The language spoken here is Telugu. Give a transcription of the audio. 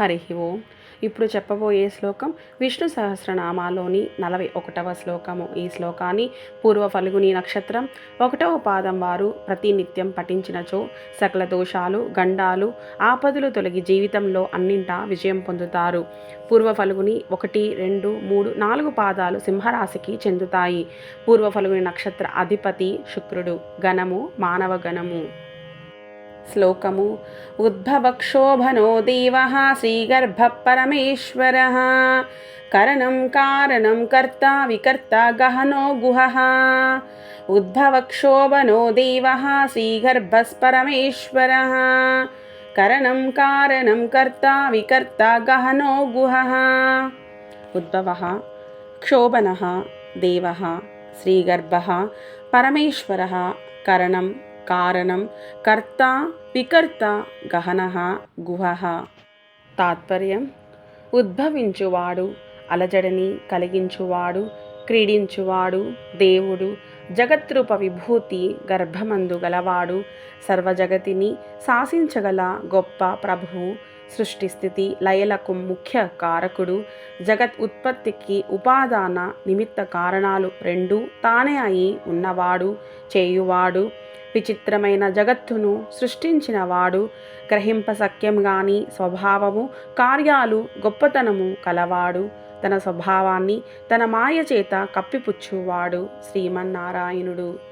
హరి ఓం. ఇప్పుడు చెప్పబోయే శ్లోకం విష్ణు సహస్రనామాలోని నలభై ఒకటవ శ్లోకము. ఈ శ్లోకాన్ని పూర్వ ఫలుగుని నక్షత్రం ఒకటవ పాదం వారు ప్రతినిత్యం పఠించినచో సకల దోషాలు గండాలు ఆపదలు తొలగి జీవితంలో అన్నింటా విజయం పొందుతారు. పూర్వ ఫలుగుని ఒకటి రెండు మూడు నాలుగు పాదాలు సింహరాశికి చెందుతాయి. పూర్వ ఫలుగుని నక్షత్ర అధిపతి శుక్రుడు. గణము మానవ గణము శ్లోకము. ఉద్భవక్షోభనో దేవ శ్రీగర్భ పరమేశ్వర కరణం కారణం కర్త వికర్త గహనో గుహ. ఉద్భవక్షోభనో దేవ శ్రీగర్భస్పరమేశ్వర కరణం కారణం కర్త వికర్త గహనో గుహ. ఉద్భవ క్షోభన దేవ శ్రీగర్భ పరమేశ్వర. కరణం కారణం కర్త వికర్త గహన గుహ. తాత్పర్యం ఉద్భవించువాడు అలజడిని కలిగించువాడు క్రీడించువాడు దేవుడు జగత్రూప విభూతి గర్భమందు గలవాడు సర్వజగతిని శాసించగల గొప్ప ప్రభువు సృష్టి స్థితి లయలకు ముఖ్య కారకుడు జగత్ ఉత్పత్తికి ఉపాదాన నిమిత్త కారణాలు రెండు తానే అయి ఉన్నవాడు చేయువాడు విచిత్రమైన జగత్తును సృష్టించిన వాడు గ్రహింప సఖ్యం గాని స్వభావము కార్యాలు గొప్పతనము కలవాడు. తన స్వభావాన్ని తన మాయ చేత కప్పిపుచ్చువాడు. శ్రీమన్నారాయణుడు.